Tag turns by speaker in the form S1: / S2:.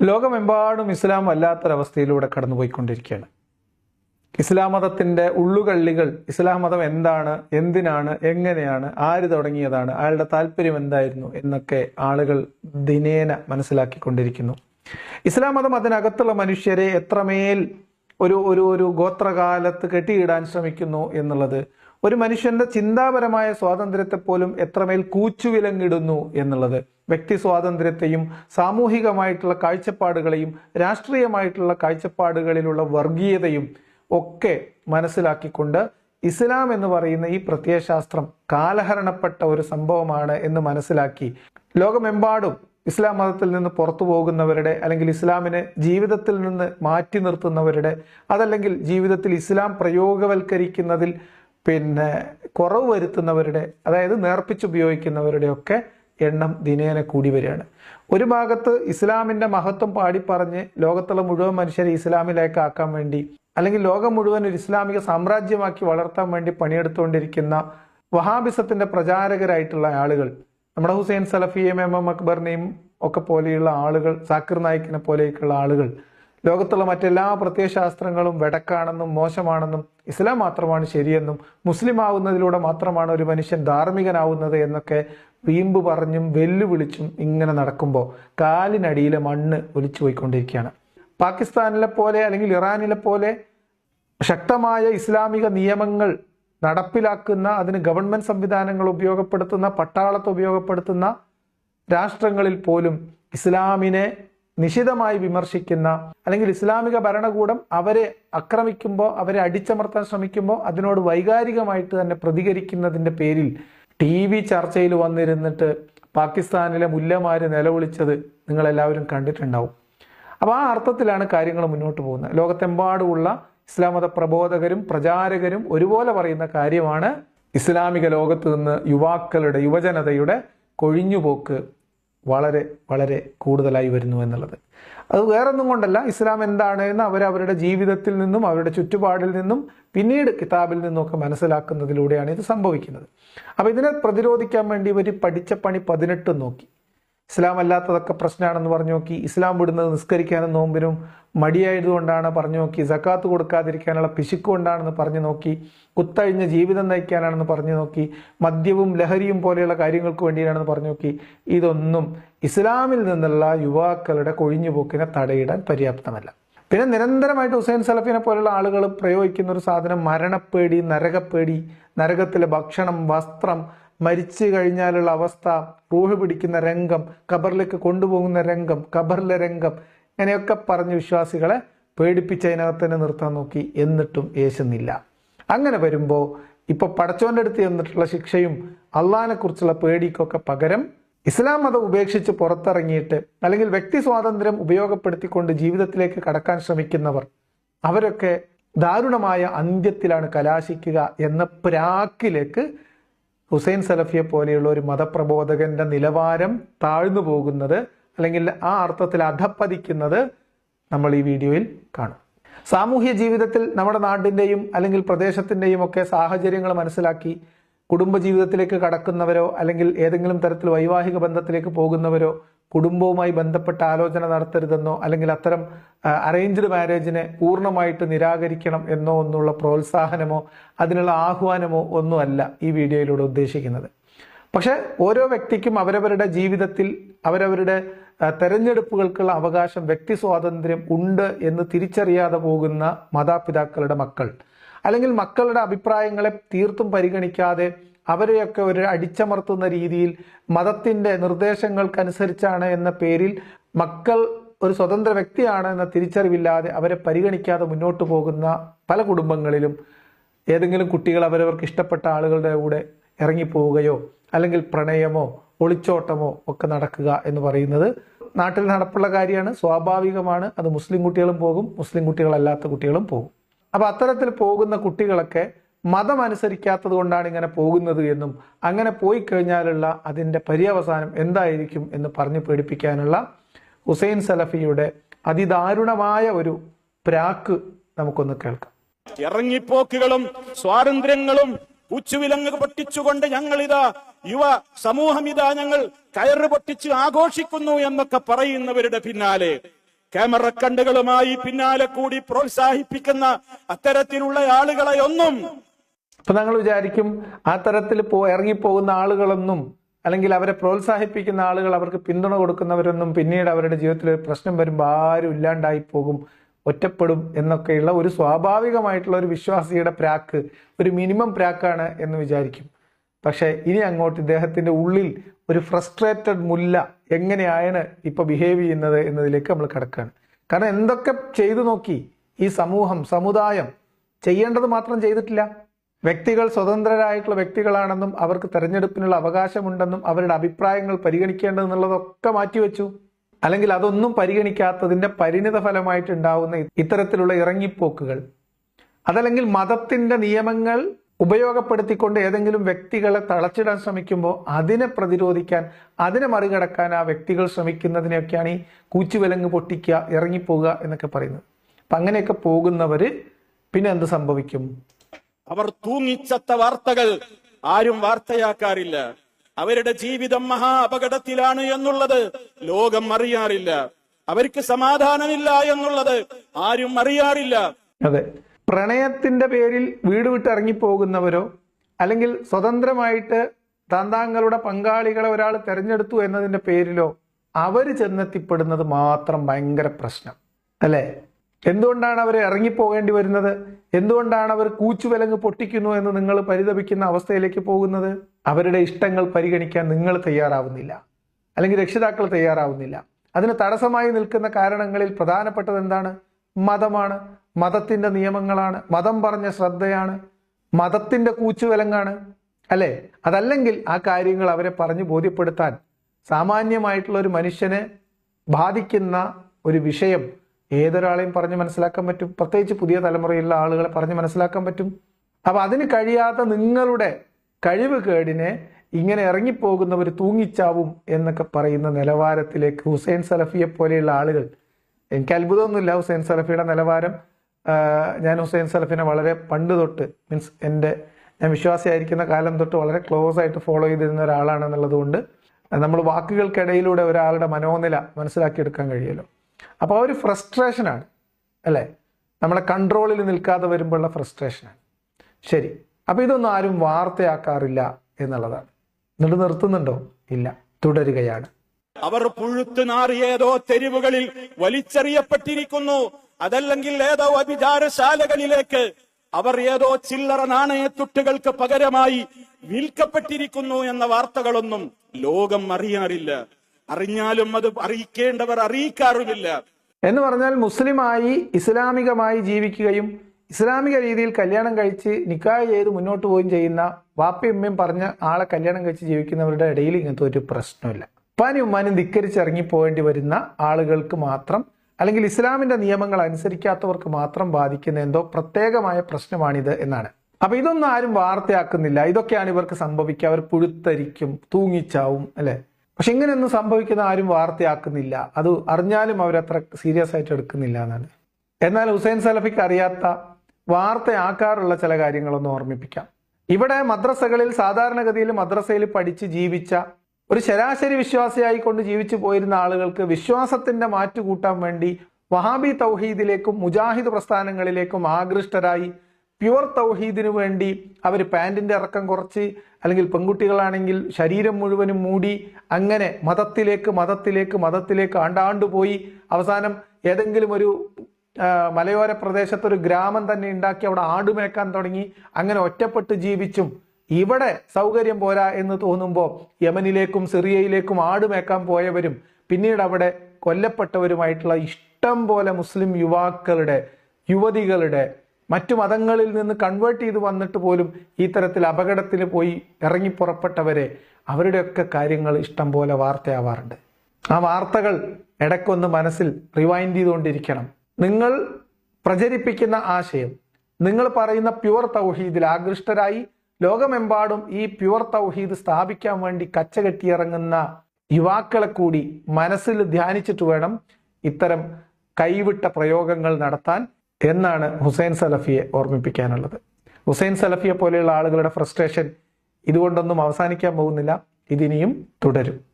S1: ലോകമെമ്പാടും ഇസ്ലാം വല്ലാത്തൊരവസ്ഥയിലൂടെ കടന്നുപോയിക്കൊണ്ടിരിക്കുകയാണ്. ഇസ്ലാം മതത്തിന്റെ ഉള്ളുകള്ളികൾ ഇസ്ലാം മതം എന്താണ് എന്തിനാണ് എങ്ങനെയാണ് ആര് തുടങ്ങിയതാണ് അയാളുടെ താല്പര്യം എന്തായിരുന്നു എന്നൊക്കെ ആളുകൾ ദിനേന മനസ്സിലാക്കിക്കൊണ്ടിരിക്കുന്നു. ഇസ്ലാം മതം അതിനകത്തുള്ള മനുഷ്യരെ എത്രമേൽ ഒരു ഒരു ഒരു ഗോത്രകാലത്ത് കെട്ടിയിടാൻ ശ്രമിക്കുന്നു എന്നുള്ളത് ഒരു മനുഷ്യന്റെ ചിന്താപരമായ സ്വാതന്ത്ര്യത്തെ പോലും എത്രമേൽ കൂച്ചുവിലങ്ങിടുന്നു എന്നുള്ളത് വ്യക്തി സ്വാതന്ത്ര്യത്തെയും സാമൂഹികമായിട്ടുള്ള കാഴ്ചപ്പാടുകളെയും രാഷ്ട്രീയമായിട്ടുള്ള കാഴ്ചപ്പാടുകളിലുള്ള വർഗീയതയും ഒക്കെ മനസ്സിലാക്കിക്കൊണ്ട് ഇസ്ലാം എന്ന് പറയുന്ന ഈ പ്രത്യയശാസ്ത്രം കാലഹരണപ്പെട്ട ഒരു സംഭവമാണ് എന്ന് മനസ്സിലാക്കി ലോകമെമ്പാടും ഇസ്ലാം മതത്തിൽ നിന്ന് പുറത്തു പോകുന്നവരുടെ അല്ലെങ്കിൽ ഇസ്ലാമിനെ ജീവിതത്തിൽ നിന്ന് മാറ്റി നിർത്തുന്നവരുടെ അതല്ലെങ്കിൽ ജീവിതത്തിൽ ഇസ്ലാം പ്രയോഗവൽക്കരിക്കുന്നതിൽ പിന്നെ കുറവ് വരുത്തുന്നവരുടെ അതായത് നേർപ്പിച്ചുപയോഗിക്കുന്നവരുടെയൊക്കെ എണ്ണം ദിനേന കൂടി വരികയാണ്. ഒരു ഭാഗത്ത് ഇസ്ലാമിന്റെ മഹത്വം പാടിപ്പറഞ്ഞ് ലോകത്തുള്ള മുഴുവൻ മനുഷ്യരെ ഇസ്ലാമിലേക്ക് ആക്കാൻ വേണ്ടി അല്ലെങ്കിൽ ലോകം മുഴുവൻ ഒരു ഇസ്ലാമിക സാമ്രാജ്യമാക്കി വളർത്താൻ വേണ്ടി പണിയെടുത്തുകൊണ്ടിരിക്കുന്ന വഹാബിസത്തിന്റെ പ്രചാരകരായിട്ടുള്ള ആളുകൾ നമ്മുടെ ഹുസൈൻ സലഫിയും എം എം അക്ബറിനെയും ഒക്കെ പോലെയുള്ള ആളുകൾ സാക്കിർ നായിക്കിനെ പോലെയൊക്കെയുള്ള ആളുകൾ ലോകത്തുള്ള മറ്റെല്ലാ പ്രത്യയശാസ്ത്രങ്ങളും വെടക്കാണെന്നും മോശമാണെന്നും ഇസ്ലാം മാത്രമാണ് ശരിയെന്നും മുസ്ലിം ആവുന്നതിലൂടെ മാത്രമാണ് ഒരു മനുഷ്യൻ ധാർമ്മികനാവുന്നത് എന്നൊക്കെ വീമ്പ് പറഞ്ഞും വെല്ലുവിളിച്ചും ഇങ്ങനെ നടക്കുമ്പോൾ കാലിനടിയിലെ മണ്ണ് ഒലിച്ചു പോയിക്കൊണ്ടിരിക്കുകയാണ്. പാകിസ്ഥാനിലെ പോലെ അല്ലെങ്കിൽ ഇറാനിലെ പോലെ ശക്തമായ ഇസ്ലാമിക നിയമങ്ങൾ നടപ്പിലാക്കുന്ന അതിന് ഗവൺമെന്റ് സംവിധാനങ്ങൾ ഉപയോഗപ്പെടുത്തുന്ന പട്ടാളത്തെ ഉപയോഗപ്പെടുത്തുന്ന രാഷ്ട്രങ്ങളിൽ പോലും ഇസ്ലാമിനെ നിശിതമായി വിമർശിക്കുന്ന അല്ലെങ്കിൽ ഇസ്ലാമിക ഭരണകൂടം അവരെ ആക്രമിക്കുമ്പോൾ അവരെ അടിച്ചമർത്താൻ ശ്രമിക്കുമ്പോൾ അതിനോട് വൈകാരികമായിട്ട് തന്നെ പ്രതികരിക്കുന്നതിന്റെ പേരിൽ ടി വി ചർച്ചയിൽ വന്നിരുന്നിട്ട് പാകിസ്ഥാനിലെ മുല്ലമാര് നിലവിളിച്ചത് നിങ്ങളെല്ലാവരും കണ്ടിട്ടുണ്ടാവും. അപ്പോൾ ആ അർത്ഥത്തിലാണ് കാര്യങ്ങൾ മുന്നോട്ട് പോകുന്നത്. ലോകത്തെമ്പാടുമുള്ള ഇസ്ലാമത പ്രബോധകരും പ്രചാരകരും ഒരുപോലെ പറയുന്ന കാര്യമാണ് ഇസ്ലാമിക ലോകത്ത് നിന്ന് യുവാക്കളുടെ യുവജനതയുടെ കൊഴിഞ്ഞുപോക്ക് വളരെ വളരെ കൂടുതലായി വരുന്നു എന്നുള്ളത്. അത് വേറൊന്നും കൊണ്ടല്ല. ഇസ്ലാം എന്താണ് എന്ന് അവർ അവരുടെ ജീവിതത്തിൽ നിന്നും അവരുടെ ചുറ്റുപാടിൽ നിന്നും പിന്നീട് കിതാബിൽ നിന്നൊക്കെ മനസ്സിലാക്കുന്നതിലൂടെയാണ് ഇത് സംഭവിക്കുന്നത്. അപ്പോൾ ഇതിനെ പ്രതിരോധിക്കാൻ വേണ്ടി ഇവർ പഠിച്ച പണി പതിനെട്ട് നോക്കി. ഇസ്ലാം അല്ലാത്തതൊക്കെ പ്രശ്നമാണെന്ന് പറഞ്ഞു നോക്കി ഇസ്ലാം വിടുന്നത് നിസ്കരിക്കാനും നോമ്പിനും മടിയായതുകൊണ്ടാണ് പറഞ്ഞു നോക്കി സക്കാത്ത് കൊടുക്കാതിരിക്കാനുള്ള പിശുക്ക് കൊണ്ടാണെന്ന് പറഞ്ഞു നോക്കി കുത്തഴിഞ്ഞ ജീവിതം നയിക്കാനാണെന്ന് പറഞ്ഞു നോക്കി മദ്യവും ലഹരിയും പോലെയുള്ള കാര്യങ്ങൾക്ക് വേണ്ടിയാണെന്ന് പറഞ്ഞു നോക്കി. ഇതൊന്നും ഇസ്ലാമിൽ നിന്നുള്ള യുവാക്കളുടെ കൊഴിഞ്ഞുപോക്കിനെ തടയിടാൻ പര്യാപ്തമല്ല. പിന്നെ നിരന്തരമായിട്ട് ഹുസൈൻ സലഫിനെ പോലുള്ള ആളുകൾ പ്രയോഗിക്കുന്ന ഒരു സാധനം മരണപ്പേടി നരകപ്പേടി നരകത്തിലെ ഭക്ഷണം വസ്ത്രം മരിച്ചു കഴിഞ്ഞാലുള്ള അവസ്ഥ റൂഹ് പിടിക്കുന്ന രംഗം ഖബറിലേക്ക് കൊണ്ടുപോകുന്ന രംഗം ഖബറിലെ രംഗം ഇങ്ങനെയൊക്കെ പറഞ്ഞ് വിശ്വാസികളെ പേടിപ്പിച്ച് അതിനകത്ത് തന്നെ നിർത്താൻ നോക്കി. എന്നിട്ടും യേശുന്നില്ല അങ്ങനെ വരുമ്പോൾ ഇപ്പൊ പടച്ചോന്റെ അടുത്ത് ചെന്നിട്ടുള്ള ശിക്ഷയും അള്ളഹാനെ കുറിച്ചുള്ള പേടിക്കൊക്കെ പകരം ഇസ്ലാം മതം ഉപേക്ഷിച്ച് പുറത്തിറങ്ങിയിട്ട് അല്ലെങ്കിൽ വ്യക്തി സ്വാതന്ത്ര്യം ഉപയോഗപ്പെടുത്തിക്കൊണ്ട് ജീവിതത്തിലേക്ക് കടക്കാൻ ശ്രമിക്കുന്നവർ അവരൊക്കെ ദാരുണമായ അന്ത്യത്തിലാണ് കലാശിക്കുക എന്ന പ്രാക്കിലേക്ക് ഹുസൈൻ സലഫിയെ പോലെയുള്ള ഒരു മതപ്രബോധകന്റെ നിലവാരം താഴ്ന്നു പോകുന്നത് അല്ലെങ്കിൽ ആ അർത്ഥത്തിൽ അധപ്പതിക്കുന്നത് നമ്മൾ ഈ വീഡിയോയിൽ കാണും. സാമൂഹ്യ ജീവിതത്തിൽ നമ്മുടെ നാടിന്റെയും അല്ലെങ്കിൽ പ്രദേശത്തിന്റെയും ഒക്കെ സാഹചര്യങ്ങൾ മനസ്സിലാക്കി കുടുംബ ജീവിതത്തിലേക്ക് കടക്കുന്നവരോ അല്ലെങ്കിൽ ഏതെങ്കിലും തരത്തിൽ വൈവാഹിക ബന്ധത്തിലേക്ക് പോകുന്നവരോ കുടുംബവുമായി ബന്ധപ്പെട്ട ആലോചന നടത്തരുതെന്നോ അല്ലെങ്കിൽ അത്തരം അറേഞ്ച്ഡ് മാരേജിനെ പൂർണമായിട്ട് നിരാകരിക്കണം എന്നോ ഒന്നുള്ള പ്രോത്സാഹനമോ അതിനുള്ള ആഹ്വാനമോ ഒന്നുമല്ല ഈ വീഡിയോയിലൂടെ ഉദ്ദേശിക്കുന്നത്. പക്ഷെ ഓരോ വ്യക്തിക്കും അവരവരുടെ ജീവിതത്തിൽ അവരവരുടെ തെരഞ്ഞെടുപ്പുകൾക്കുള്ള അവകാശം വ്യക്തി സ്വാതന്ത്ര്യം ഉണ്ട് എന്ന് തിരിച്ചറിയാതെ പോകുന്ന മാതാപിതാക്കളുടെ മക്കൾ. അല്ലെങ്കിൽ മക്കളുടെ അഭിപ്രായങ്ങളെ തീർത്തും പരിഗണിക്കാതെ അവരെയൊക്കെ ഒരു അടിച്ചമർത്തുന്ന രീതിയിൽ മതത്തിന്റെ നിർദ്ദേശങ്ങൾക്കനുസരിച്ചാണ് എന്ന പേരിൽ മക്കൾ ഒരു സ്വതന്ത്ര വ്യക്തിയാണ് എന്ന തിരിച്ചറിവില്ലാതെ അവരെ പരിഗണിക്കാതെ മുന്നോട്ട് പോകുന്ന പല കുടുംബങ്ങളിലും ഏതെങ്കിലും കുട്ടികൾ അവരവർക്ക് ഇഷ്ടപ്പെട്ട ആളുകളുടെ കൂടെ ഇറങ്ങിപ്പോവുകയോ അല്ലെങ്കിൽ പ്രണയമോ ഒളിച്ചോട്ടമോ ഒക്കെ നടക്കുക എന്ന് പറയുന്നത് നാട്ടിൽ നടപ്പുള്ള കാര്യമാണ്. സ്വാഭാവികമാണ്. അത് മുസ്ലിം കുട്ടികളും പോകും. മുസ്ലിം കുട്ടികളല്ലാത്ത കുട്ടികളും പോകും. അപ്പൊ അത്തരത്തിൽ പോകുന്ന കുട്ടികളൊക്കെ മതം അനുസരിക്കാത്തത് കൊണ്ടാണ് ഇങ്ങനെ പോകുന്നത് എന്നും അങ്ങനെ പോയി കഴിഞ്ഞാലുള്ള അതിന്റെ പര്യവസാനം എന്തായിരിക്കും എന്ന് പറഞ്ഞു പേടിപ്പിക്കാനുള്ള ഹുസൈൻ സലഫിയുടെ അതിദാരുണമായ ഒരു പ്രാക്ക് നമുക്കൊന്ന് കേൾക്കാം.
S2: ഇറങ്ങിപ്പോക്കുകളും സ്വാതന്ത്ര്യങ്ങളും ഉച്ചുവിലങ്ങ് പൊട്ടിച്ചുകൊണ്ട് ഞങ്ങളിതാ യുവ സമൂഹം ഇതാ ഞങ്ങൾ കയറ് പൊട്ടിച്ച് ആഘോഷിക്കുന്നു എന്നൊക്കെ പറയുന്നവരുടെ പിന്നാലെ. ക്യാമറ കണ്ടുകളുമായി പിന്നാലെ കൂടി പ്രോത്സാഹിപ്പിക്കുന്ന അത്തരത്തിലുള്ള ആളുകളെ ഒന്നും
S1: അപ്പൊ ഞങ്ങൾ വിചാരിക്കും ആ തരത്തിൽ പോ ഇറങ്ങിപ്പോകുന്ന ആളുകളൊന്നും അല്ലെങ്കിൽ അവരെ പ്രോത്സാഹിപ്പിക്കുന്ന ആളുകൾ അവർക്ക് പിന്തുണ കൊടുക്കുന്നവരൊന്നും പിന്നീട് അവരുടെ ജീവിതത്തിൽ ഒരു പ്രശ്നം വരുമ്പോൾ ആരും ഇല്ലാണ്ടായി പോകും ഒറ്റപ്പെടും എന്നൊക്കെയുള്ള ഒരു സ്വാഭാവികമായിട്ടുള്ള ഒരു വിശ്വാസിയുടെ പ്രാക്ക് ഒരു മിനിമം പ്രാക്കാണ് എന്ന് വിചാരിക്കും. പക്ഷേ ഇനി അങ്ങോട്ട് ഇദ്ദേഹത്തിന്റെ ഉള്ളിൽ ഒരു ഫ്രസ്ട്രേറ്റഡ് മുല്ല എങ്ങനെയാണ് ഇപ്പോൾ ബിഹേവ് ചെയ്യുന്നത് എന്നതിലേക്ക് നമ്മൾ കിടക്കുകയാണ് കാരണം എന്തൊക്കെ ചെയ്തു നോക്കി ഈ സമൂഹം സമുദായം ചെയ്യേണ്ടത് മാത്രം ചെയ്തിട്ടില്ല. വ്യക്തികൾ സ്വതന്ത്രരായിട്ടുള്ള വ്യക്തികളാണെന്നും അവർക്ക് തെരഞ്ഞെടുപ്പിനുള്ള അവകാശമുണ്ടെന്നും അവരുടെ അഭിപ്രായങ്ങൾ പരിഗണിക്കേണ്ടതെന്നുള്ളതൊക്കെ മാറ്റിവെച്ചു. അല്ലെങ്കിൽ അതൊന്നും പരിഗണിക്കാത്തതിന്റെ പരിണിത ഫലമായിട്ടുണ്ടാവുന്ന ഇത്തരത്തിലുള്ള ഇറങ്ങിപ്പോക്കുകൾ. അതല്ലെങ്കിൽ മതത്തിന്റെ നിയമങ്ങൾ ഉപയോഗപ്പെടുത്തിക്കൊണ്ട് ഏതെങ്കിലും വ്യക്തികളെ തളച്ചിടാൻ ശ്രമിക്കുമ്പോൾ അതിനെ പ്രതിരോധിക്കാൻ അതിനെ മറികടക്കാൻ ആ വ്യക്തികൾ ശ്രമിക്കുന്നതിനെയൊക്കെയാണ് ഈ കൂച്ചുവിലങ്ങ് പൊട്ടിക്കുക ഇറങ്ങിപ്പോവുക എന്നൊക്കെ പറയുന്നത്. അപ്പൊ അങ്ങനെയൊക്കെ പോകുന്നവര് പിന്നെ എന്ത് സംഭവിക്കും?
S2: അവർ തൂങ്ങിച്ചത്ത വാർത്തകൾ ആരും വാർത്തയാക്കാറില്ല. അവരുടെ ജീവിതം മഹാ അപകടത്തിലാണ് എന്നുള്ളത് ലോകം അറിയാറില്ല. അവർക്ക് സമാധാനമില്ല എന്നുള്ളത് ആരും അറിയാറില്ല.
S1: അതെ. പ്രണയത്തിന്റെ പേരിൽ വീട് വിട്ട് ഇറങ്ങിപ്പോകുന്നവരോ അല്ലെങ്കിൽ സ്വതന്ത്രമായിട്ട് താന്താങ്ങളുടെ പങ്കാളികളെ ഒരാൾ തെരഞ്ഞെടുത്തു എന്നതിന്റെ പേരിലോ അവർ ചെന്നെത്തിപ്പെടുന്നത് മാത്രം ഭയങ്കര പ്രശ്നം. അല്ലേ? എന്തുകൊണ്ടാണ് അവർ ഇറങ്ങിപ്പോകേണ്ടി വരുന്നത്? എന്തുകൊണ്ടാണ് അവർ കൂച്ചുവിലങ്ങ് പൊട്ടിക്കുന്നു എന്ന് നിങ്ങൾ പരിതപിക്കുന്ന അവസ്ഥയിലേക്ക് പോകുന്നത്? അവരുടെ ഇഷ്ടങ്ങൾ പരിഗണിക്കാൻ നിങ്ങൾ തയ്യാറാവുന്നില്ല. അല്ലെങ്കിൽ രക്ഷിതാക്കൾ തയ്യാറാവുന്നില്ല. അതിന് തടസ്സമായി നിൽക്കുന്ന കാരണങ്ങളിൽ പ്രധാനപ്പെട്ടത് എന്താണ്? മതമാണ്. മതത്തിന്റെ നിയമങ്ങളാണ്. മതം പറഞ്ഞ ശ്രദ്ധയാണ്. മതത്തിന്റെ കൂച്ചുവിലങ്ങാണ്. അല്ലെ? അതല്ലെങ്കിൽ ആ കാര്യങ്ങൾ അവരെ പറഞ്ഞു ബോധ്യപ്പെടുത്താൻ സാമാന്യമായിട്ടുള്ള ഒരു മനുഷ്യനെ ബാധിക്കുന്ന ഒരു വിഷയം ഏതൊരാളെയും പറഞ്ഞ് മനസ്സിലാക്കാൻ പറ്റും? പ്രത്യേകിച്ച് പുതിയ തലമുറയിലുള്ള ആളുകളെ പറഞ്ഞ് മനസ്സിലാക്കാൻ പറ്റും? അപ്പൊ അതിന് കഴിയാത്ത നിങ്ങളുടെ കഴിവ് കേടിനെ ഇങ്ങനെ ഇറങ്ങിപ്പോകുന്നവർ തൂങ്ങിച്ചാവും എന്നൊക്കെ പറയുന്ന നിലവാരത്തിലേക്ക് ഹുസൈൻ സലഫിയെ പോലെയുള്ള ആളുകൾ. എനിക്ക് അത്ഭുതമൊന്നുമില്ല ഹുസൈൻ സലഫിയുടെ നിലവാരം. ഞാൻ ഹുസൈൻ സലഫിനെ വളരെ പണ്ട് തൊട്ട് മീൻസ് എന്റെ ഞാൻ വിശ്വാസിയായിരിക്കുന്ന കാലം തൊട്ട് വളരെ ക്ലോസ് ആയിട്ട് ഫോളോ ചെയ്തിരുന്ന ഒരാളാണെന്നുള്ളത് കൊണ്ട് നമ്മൾ വാക്കുകൾക്കിടയിലൂടെ ഒരാളുടെ മനോനില മനസ്സിലാക്കിയെടുക്കാൻ കഴിയുമല്ലോ. അപ്പോൾ ആ ഒരു ഫ്രസ്ട്രേഷനാണ് അല്ലേ? നമ്മളെ കൺട്രോളിൽ നിൽക്കാതെ വരുമ്പോഴുള്ള ഫ്രസ്ട്രേഷനാണ്. ശരി. അപ്പോൾ ഇതൊന്നും ആരും വാർത്തയാക്കാറില്ല എന്നുള്ളതാണ്. എന്നിട്ട് നിർത്തുന്നുണ്ടോ? ഇല്ല. തുടരുകയാണ്.
S2: അവർ പുഴുത്തു നാറിയേതോ തെരുവുകളിൽ വലിച്ചെറിയപ്പെട്ടിരിക്കുന്നു. അതല്ലെങ്കിൽ ഏതോ അഭിചാരശാലകളിലേക്ക് അവർ ഏതോ ചില്ലറ നാണയത്തുട്ടുകൾക്ക് പകരമായി വിൽക്കപ്പെട്ടിരിക്കുന്നു എന്ന വാർത്തകളൊന്നും ലോകം അറിയാറില്ല. അറിഞ്ഞാലും അത് അറിയിക്കേണ്ടവർ അറിയിക്കാറുമില്ല.
S1: എന്ന് പറഞ്ഞാൽ മുസ്ലിമായി ഇസ്ലാമികമായി ജീവിക്കുകയും ഇസ്ലാമിക രീതിയിൽ കല്യാണം കഴിച്ച് നിക്കായ ചെയ്ത് മുന്നോട്ട് പോവുകയും ചെയ്യുന്ന വാപ്പയും ഉമ്മയും പറഞ്ഞ ആളെ കല്യാണം കഴിച്ച് ജീവിക്കുന്നവരുടെ ഇടയിൽ ഇങ്ങനത്തെ ഒരു പ്രശ്നമില്ല. ഉപ്പാനും ഉമ്മാനും ധിക്കരിച്ച് ഇറങ്ങി പോകേണ്ടി വരുന്ന ആളുകൾക്ക് മാത്രം അല്ലെങ്കിൽ ഇസ്ലാമിന്റെ നിയമങ്ങൾ അനുസരിക്കാത്തവർക്ക് മാത്രം ബാധിക്കുന്ന എന്തോ പ്രത്യേകമായ പ്രശ്നമാണിത് എന്നാണ്. അപ്പൊ ഇതൊന്നും ആരും വാർത്തയാക്കുന്നില്ല. ഇതൊക്കെയാണ് ഇവർക്ക് സംഭവിക്കുക. അവർ പുഴുത്തരിക്കും തൂങ്ങിച്ചാവും അല്ലെ? പക്ഷെ ഇങ്ങനെയൊന്നും സംഭവിക്കുന്ന ആരും വാർത്തയാക്കുന്നില്ല. അത് അറിഞ്ഞാലും അവരത്ര സീരിയസ് ആയിട്ട് എടുക്കുന്നില്ല എന്നാണ്. എന്നാൽ ഹുസൈൻ സലഫിക്ക് അറിയാത്ത വാർത്തയാക്കാറുള്ള ചില കാര്യങ്ങളൊന്ന് ഓർമ്മിപ്പിക്കാം. ഇവിടെ മദ്രസകളിൽ സാധാരണഗതിയിൽ മദ്രസയിൽ പഠിച്ച് ജീവിച്ച ഒരു ശരാശരി വിശ്വാസിയായി കൊണ്ട് ജീവിച്ചു പോയിരുന്ന ആളുകൾക്ക് വിശ്വാസത്തിന്റെ മാറ്റുകൂട്ടാൻ വേണ്ടി വഹാബി തൗഹീദിലേക്കും മുജാഹിദ് പ്രസ്ഥാനങ്ങളിലേക്കും ആകൃഷ്ടരായി പ്യുവർ തൗഹീദിന് വേണ്ടി അവർ പാന്റിന്റെ ഇറക്കം കുറച്ച് അല്ലെങ്കിൽ പെൺകുട്ടികളാണെങ്കിൽ ശരീരം മുഴുവനും മൂടി അങ്ങനെ മതത്തിലേക്ക് മതത്തിലേക്ക് മതത്തിലേക്ക് ആണ്ടാണ്ട് പോയി. അവസാനം ഏതെങ്കിലും ഒരു മലയോര പ്രദേശത്തൊരു ഗ്രാമം തന്നെ ഉണ്ടാക്കി അവിടെ ആടുമേക്കാൻ തുടങ്ങി. അങ്ങനെ ഒറ്റപ്പെട്ട് ജീവിച്ചും. ഇവിടെ സൗകര്യം പോരാ എന്ന് തോന്നുമ്പോൾ യമനിലേക്കും സിറിയയിലേക്കും ആടുമേക്കാൻ പോയവരും പിന്നീട് അവിടെ കൊല്ലപ്പെട്ടവരുമായിട്ടുള്ള ഇഷ്ടം പോലെ മുസ്ലിം യുവാക്കളുടെ യുവതികളുടെ മറ്റു മതങ്ങളിൽ നിന്ന് കൺവേർട്ട് ചെയ്ത് വന്നിട്ട് പോലും ഈ തരത്തിൽ അപകടത്തിൽ പോയി ഇറങ്ങി പുറപ്പെട്ടവരെ അവരുടെയൊക്കെ കാര്യങ്ങൾ ഇഷ്ടം പോലെ വാർത്തയാവാറുണ്ട്. ആ വാർത്തകൾ ഇടയ്ക്കൊന്ന് മനസ്സിൽ റിവൈൻഡ് ചെയ്തുകൊണ്ടിരിക്കണം. നിങ്ങൾ പ്രചരിപ്പിക്കുന്ന ആശയം നിങ്ങൾ പറയുന്ന പ്യുവർ തൗഹീദിൽ ആകൃഷ്ടരായി ലോകമെമ്പാടും ഈ പ്യുവർ തൗഹീദ് സ്ഥാപിക്കാൻ വേണ്ടി കച്ചകെട്ടിയിറങ്ങുന്ന യുവാക്കളെ കൂടി മനസ്സിൽ ധ്യാനിച്ചിട്ട് വേണം ഇത്തരം കൈവിട്ട പ്രയോഗങ്ങൾ നടത്താൻ. എന്നാണ് ഹുസൈൻ സലഫിയെ ഓർമ്മിപ്പിക്കാനുള്ളത്. ഹുസൈൻ സലഫിയെ പോലെയുള്ള ആളുകളുടെ ഫ്രസ്ട്രേഷൻ ഇതുകൊണ്ടൊന്നും അവസാനിക്കാൻ പോകുന്നില്ല ഇതിനിയും തുടരും.